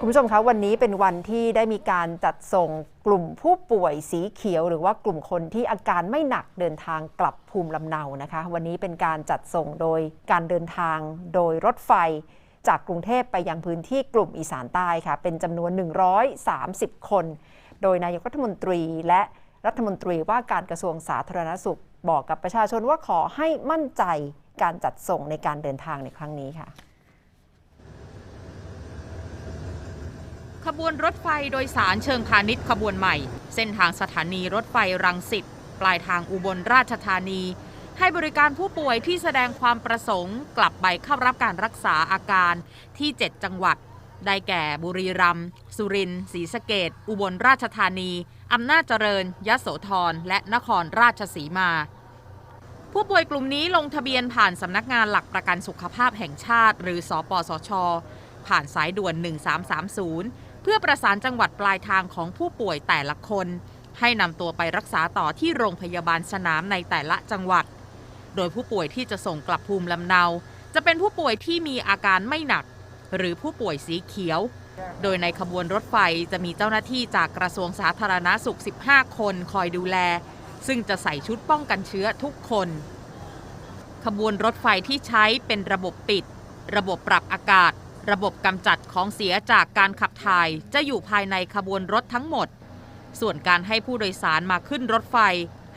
คุณผู้ชมคะวันนี้เป็นวันที่ได้มีการจัดส่งกลุ่มผู้ป่วยสีเขียว หรือว่ากลุ่มคนที่อาการไม่หนักเดินทางกลับภูมิลำเนานะคะ วันนี้เป็นการจัดส่งโดยการเดินทางโดยรถไฟ จากกรุงเทพไปยังพื้นที่กลุ่มอีสานใต้ค่ะ เป็นจำนวน 130 คน โดยนายกรัฐมนตรีและรัฐมนตรีว่าการกระทรวงสาธารณสุข บอกกับประชาชนว่าขอให้มั่นใจการจัดส่งในการเดินทางในครั้งนี้ค่ะ ขบวนรถไฟโดยสารเชิงพาณิชย์ขบวนใหม่ เส้นทางสถานีรถไฟรังสิตปลายทางอุบลราชธานี ให้บริการผู้ป่วยที่แสดงความประสงค์ กลับไปเข้ารับการรักษาอาการที่ 7 จังหวัด ได้แก่บุรีรัมย์สุรินทร์ศรีสะเกดอุบลราชธานี อำนาจเจริญ ยโสธร และนครราชสีมา ผู้ป่วยกลุ่มนี้ลงทะเบียนผ่านสำนักงานหลักประกันสุขภาพแห่งชาติ หรือสอปสช ผ่านสายด่วน 1330 พื่อประสานจังหวัดปลายทางของผู้ป่วยแต่ละคน ให้นำตัวไปรักษาต่อที่โรงพยาบาลสนามในแต่ละจังหวัด โดยผู้ป่วยที่จะส่งกลับภูมิลำเนา จะเป็นผู้ป่วยที่มีอาการไม่หนัก หรือผู้ป่วยสีเขียว โดยในขบวนรถไฟจะมีเจ้าหน้าที่จากกระทรวงสาธารณาสุข 15 คนคอยดูแล ซึ่งจะใส่ชุดป้องกันเชื้อทุกคน ขบวนรถไฟที่ใช้เป็นระบบปิด ระบบปรับอากาศ ระบบกำจัดของเสียจากการขับถ่ายจะอยู่ภายในขบวนรถทั้งหมด ส่วนการให้ผู้โดยสารมาขึ้นรถไฟ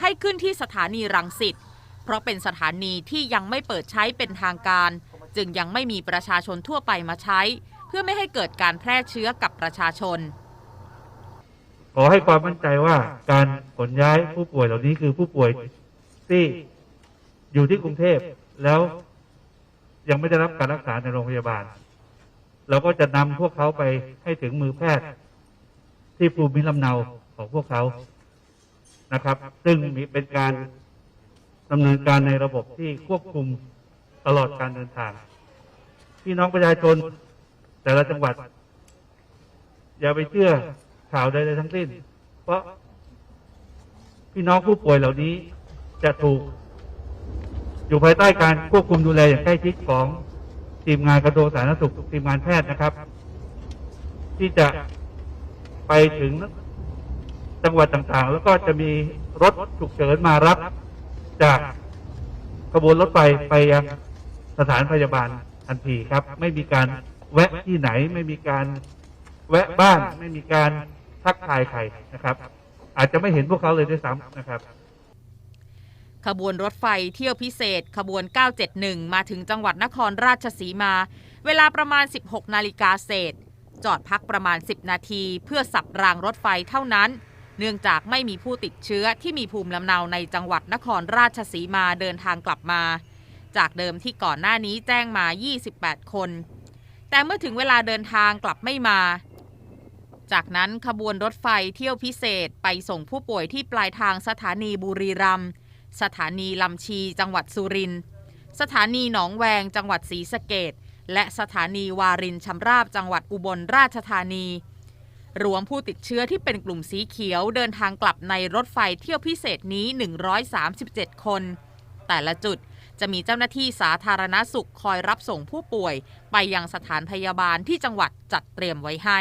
ให้ขึ้นที่สถานีรังสิต เพราะเป็นสถานีที่ยังไม่เปิดใช้เป็นทางการ จึงยังไม่มีประชาชนทั่วไปมาใช้ เพื่อไม่ให้เกิดการแพร่เชื้อกับประชาชน ขอให้ความมั่นใจว่าการขนย้ายผู้ป่วยเหล่านี้คือผู้ป่วยที่อยู่ที่กรุงเทพแล้วยังไม่ได้รับการรักษาในโรงพยาบาล เราก็จะนำพวกเขาไปให้ถึงมือแพทย์ ที่ภูมิลำเนาของพวกเขานะครับ ซึ่งมีเป็นการดำเนินการในระบบที่ควบคุมตลอดการเดินทางพี่น้องประชาชน แต่ละจังหวัด อย่าไปเชื่อข่าวใดๆทั้งสิ้น เพราะพี่น้องผู้ป่วยเหล่านี้จะถูก อยู่ภายใต้การควบคุมดูแลอย่างใกล้ชิดของ ทีมงานกระทรวงสาธารณสุขทีมงานแพทย์นะครับ ที่จะไปถึงจังหวัดต่างๆ แล้วก็จะมีรถฉุกเฉินมารับ จากขบวนรถไฟไปยังสถานพยาบาลทันทีครับ ไม่มีการแวะที่ไหน ไม่มีการแวะบ้าน ไม่มีการทักทายใครนะครับ อาจจะไม่เห็นพวกเขาเลยด้วยซ้ำนะครับ ขบวนรถไฟเที่ยวพิเศษ ขบวน 971 มาถึงจังหวัดนครราชสีมา เวลาประมาณ 16 นาฬิกาเศษ จอดพักประมาณ 10 นาทีเพื่อสับรางรถไฟเท่านั้น เนื่องจากไม่มีผู้ติดเชื้อที่มีภูมิลำเนาในจังหวัดนครราชสีมาเดินทางกลับมา จากเดิมที่ก่อนหน้านี้แจ้งมา 28 คน แต่เมื่อถึงเวลาเดินทางกลับไม่มาจากนั้นขบวนรถไฟเที่ยวพิเศษไปส่งผู้ป่วยที่ปลายทางสถานีบุรีรัมย์ สถานีลำชีจังหวัดสุรินทร์สถานีหนองแวงจังหวัดศรีสะเกดและสถานีวารินชำราบจังหวัดอุบลราชธานี รวมผู้ติดเชื้อที่เป็นกลุ่มสีเขียวเดินทางกลับในรถไฟเที่ยวพิเศษนี้ 137 คน แต่ละจุดจะมีเจ้าหน้าที่สาธารณสุขคอยรับส่งผู้ป่วย ไปยังสถานพยาบาลที่จังหวัดจัดเตรียมไว้ให้